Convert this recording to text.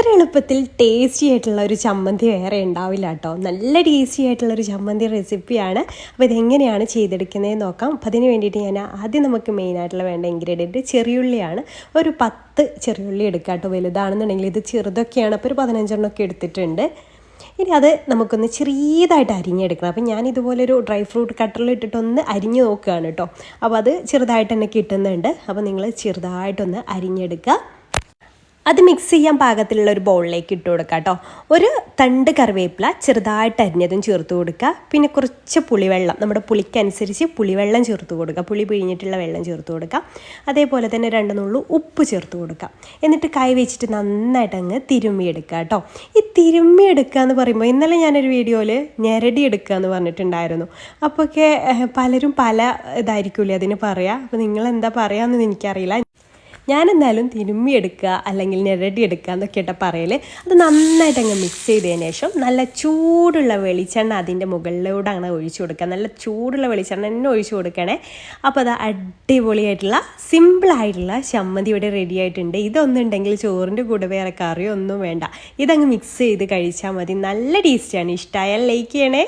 ഇത്ര എളുപ്പത്തിൽ ടേസ്റ്റി ആയിട്ടുള്ള ഒരു ചമ്മന്തി വേറെ ഉണ്ടാവില്ല കേട്ടോ. നല്ല ടേസ്റ്റി ആയിട്ടുള്ള ഒരു ചമ്മന്തി റെസിപ്പിയാണ് അപ്പോൾ ഇതെങ്ങനെയാണ് ചെയ്തെടുക്കുന്നതെന്ന് നോക്കാം. അപ്പോൾ അതിന് വേണ്ടിയിട്ട് ഞാൻ ആദ്യം നമുക്ക് മെയിനായിട്ടുള്ള വേണ്ട ഇൻഗ്രീഡിയന്റ് ചെറിയുള്ളിയാണ്. ഒരു പത്ത് ചെറിയുള്ളി എടുക്കാം കേട്ടോ. വലുതാണെന്നുണ്ടെങ്കിൽ ഇത് ചെറുതൊക്കെയാണ്. അപ്പോൾ ഒരു പതിനഞ്ചെണ്ണമൊക്കെ എടുത്തിട്ടുണ്ട്. ഇനി അത് നമുക്കൊന്ന് ചെറിയതായിട്ട് അരിഞ്ഞെടുക്കണം. അപ്പം ഞാൻ ഇതുപോലെ ഒരു ഡ്രൈ ഫ്രൂട്ട് കട്ടറിൽ ഇട്ടിട്ടൊന്ന് അരിഞ്ഞ് നോക്കുകയാണ് കേട്ടോ. അപ്പോൾ അത് ചെറുതായിട്ട് തന്നെ കിട്ടുന്നുണ്ട്. അപ്പോൾ നിങ്ങൾ ചെറുതായിട്ടൊന്ന് അരിഞ്ഞെടുക്കുക. അത് മിക്സ് ചെയ്യാൻ പാകത്തിലുള്ള ഒരു ബൗളിലേക്ക് ഇട്ട് കൊടുക്കുക കേട്ടോ. ഒരു തണ്ട് കറിവേപ്പില ചെറുതായിട്ട് അരിഞ്ഞതും ചേർത്ത് കൊടുക്കുക. പിന്നെ കുറച്ച് പുളിവെള്ളം നമ്മുടെ പുളിക്കനുസരിച്ച് പുളിവെള്ളം ചേർത്ത് കൊടുക്കുക. പുളി പിഴിഞ്ഞിട്ടുള്ള വെള്ളം ചേർത്ത് കൊടുക്കുക. അതേപോലെ തന്നെ രണ്ട് നുള്ളു ഉപ്പ് ചേർത്ത് കൊടുക്കുക. എന്നിട്ട് കൈ വെച്ചിട്ട് നന്നായിട്ട് അങ്ങ് തിരുമ്മിയെടുക്കുക കേട്ടോ. ഈ തിരുമ്മിയെടുക്കുക എന്ന് പറയുമ്പോൾ ഇന്നലെ ഞാനൊരു വീഡിയോയിൽ ഞെരടി എടുക്കുക എന്ന് പറഞ്ഞിട്ടുണ്ടായിരുന്നു. അപ്പോഴൊക്കെ പലരും പല ഇതായിരിക്കില്ലേ അതിന് പറയുക അപ്പോൾ നിങ്ങൾ എന്താ പറയുകയെന്ന് എനിക്കറിയില്ല. ഞാൻ എന്തായാലും തിരുമ്മിയെടുക്കുക അല്ലെങ്കിൽ ഞെരടി എടുക്കുക എന്നൊക്കെയായിട്ട് പറയൽ അത് നന്നായിട്ട് അങ്ങ് മിക്സ് ചെയ്തതിന് ശേഷം നല്ല ചൂടുള്ള വെളിച്ചെണ്ണ അതിന്റെ മുകളിലൂടെ അങ്ങനെ ഒഴിച്ചു കൊടുക്കുക. നല്ല ചൂടുള്ള വെളിച്ചെണ്ണ തന്നെ ഒഴിച്ചു കൊടുക്കണേ. അപ്പോൾ അത് അടിപൊളിയായിട്ടുള്ള സിമ്പിളായിട്ടുള്ള ചമ്മന്തി ഇവിടെ റെഡി ആയിട്ടുണ്ട്. ഇതൊന്നുണ്ടെങ്കിൽ ചോറിന്റെ കൂടെ വേറെ കറിയൊന്നും വേണ്ട. ഇതങ്ങ് മിക്സ് ചെയ്ത് കഴിച്ചാൽ മതി. നല്ല ടേസ്റ്റാണ് ഇഷ്ടമായാൽ ലൈക്ക് ചെയ്യണേ.